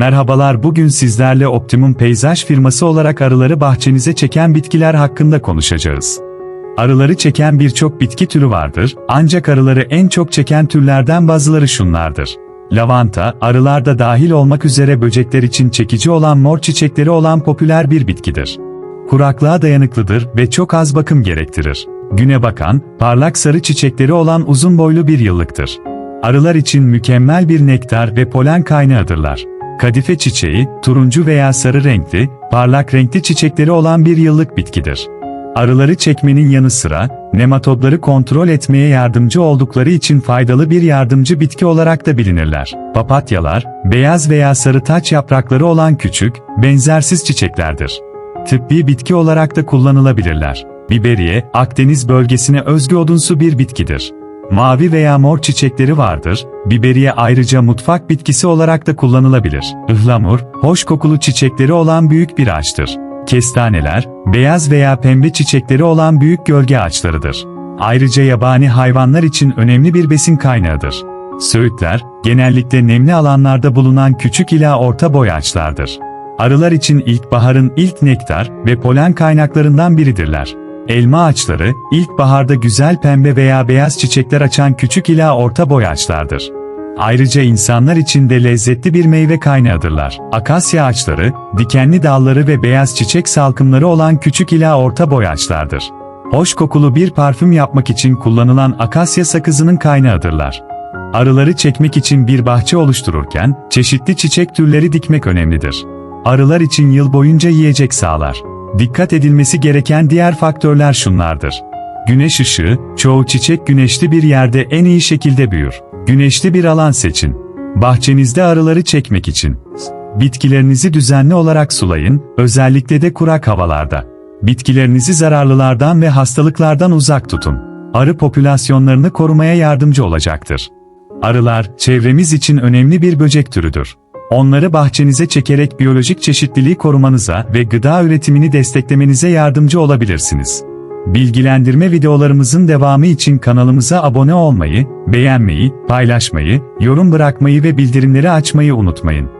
Merhabalar bugün sizlerle Optimum Peyzaj firması olarak arıları bahçenize çeken bitkiler hakkında konuşacağız. Arıları çeken birçok bitki türü vardır, ancak arıları en çok çeken türlerden bazıları şunlardır. Lavanta, arılarda dahil olmak üzere böcekler için çekici olan mor çiçekleri olan popüler bir bitkidir. Kuraklığa dayanıklıdır ve çok az bakım gerektirir. Güne bakan, parlak sarı çiçekleri olan uzun boylu bir yıllıktır. Arılar için mükemmel bir nektar ve polen kaynağıdırlar. Kadife çiçeği, turuncu veya sarı renkli, parlak renkli çiçekleri olan bir yıllık bitkidir. Arıları çekmenin yanı sıra, nematodları kontrol etmeye yardımcı oldukları için faydalı bir yardımcı bitki olarak da bilinirler. Papatyalar, beyaz veya sarı taç yaprakları olan küçük, benzersiz çiçeklerdir. Tıbbi bitki olarak da kullanılabilirler. Biberiye, Akdeniz bölgesine özgü odunsu bir bitkidir. Mavi veya mor çiçekleri vardır, biberiye ayrıca mutfak bitkisi olarak da kullanılabilir. Ihlamur, hoş kokulu çiçekleri olan büyük bir ağaçtır. Kestaneler, beyaz veya pembe çiçekleri olan büyük gölge ağaçlarıdır. Ayrıca yabani hayvanlar için önemli bir besin kaynağıdır. Söğütler, genellikle nemli alanlarda bulunan küçük ila orta boy ağaçlardır. Arılar için ilkbaharın ilk nektar ve polen kaynaklarından biridirler. Elma ağaçları, ilkbaharda güzel pembe veya beyaz çiçekler açan küçük ila orta boy ağaçlardır. Ayrıca insanlar için de lezzetli bir meyve kaynağıdırlar. Akasya ağaçları, dikenli dalları ve beyaz çiçek salkımları olan küçük ila orta boy ağaçlardır. Hoş kokulu bir parfüm yapmak için kullanılan akasya sakızının kaynağıdırlar. Arıları çekmek için bir bahçe oluştururken, çeşitli çiçek türleri dikmek önemlidir. Arılar için yıl boyunca yiyecek sağlar. Dikkat edilmesi gereken diğer faktörler şunlardır. Güneş ışığı, çoğu çiçek güneşli bir yerde en iyi şekilde büyür. Güneşli bir alan seçin. Bahçenizde arıları çekmek için. Bitkilerinizi düzenli olarak sulayın, özellikle de kurak havalarda. Bitkilerinizi zararlılardan ve hastalıklardan uzak tutun. Arı popülasyonlarını korumaya yardımcı olacaktır. Arılar, çevremiz için önemli bir böcek türüdür. Onları bahçenize çekerek biyolojik çeşitliliği korumanıza ve gıda üretimini desteklemenize yardımcı olabilirsiniz. Bilgilendirme videolarımızın devamı için kanalımıza abone olmayı, beğenmeyi, paylaşmayı, yorum bırakmayı ve bildirimleri açmayı unutmayın.